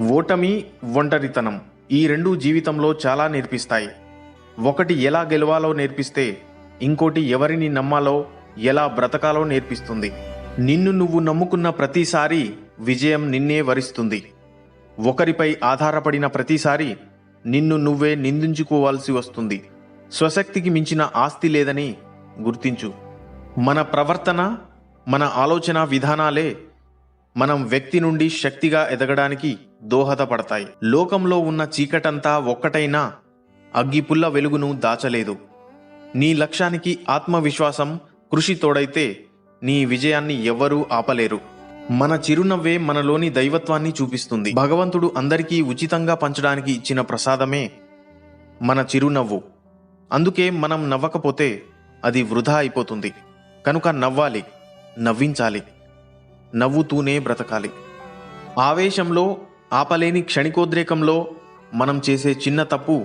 ఓటమి ఒంటరితనం ఈ రెండు జీవితంలో చాలా నేర్పిస్తాయి. ఒకటి ఎలా గెలవాలో నేర్పిస్తే ఇంకోటి ఎవరిని నమ్మాలో ఎలా బ్రతకాలో నేర్పిస్తుంది. నిన్ను నువ్వు నమ్ముకున్న ప్రతిసారి విజయం నిన్నే వరిస్తుంది. ఒకరిపై ఆధారపడిన ప్రతిసారి నిన్ను నువ్వే నిందించుకోవాల్సి వస్తుంది. స్వశక్తికి మించిన ఆస్తి లేదని గుర్తించు. మన ప్రవర్తన మన ఆలోచన విధానాలే మనం వ్యక్తి నుండి శక్తిగా ఎదగడానికి దోహదపడతాయి. లోకంలో ఉన్న చీకటంతా ఒక్కటైనా అగ్గిపుల్ల వెలుగును దాచలేదు. నీ లక్ష్యానికి ఆత్మవిశ్వాసం కృషి తోడైతే నీ విజయాన్ని ఎవ్వరూ ఆపలేరు. మన చిరునవ్వే మనలోని దైవత్వాన్ని చూపిస్తుంది. భగవంతుడు అందరికీ ఉచితంగా పంచడానికి ఇచ్చిన ప్రసాదమే మన చిరునవ్వు. అందుకే మనం నవ్వకపోతే అది వృధా అయిపోతుంది. కనుక నవ్వాలి నవ్వించాలి. నవ్వుతూనే బ్రతకాలి. ఆవేశంలో ఆపలేని క్షణికోద్రేకంలో మనం చేసే చిన్న తప్పు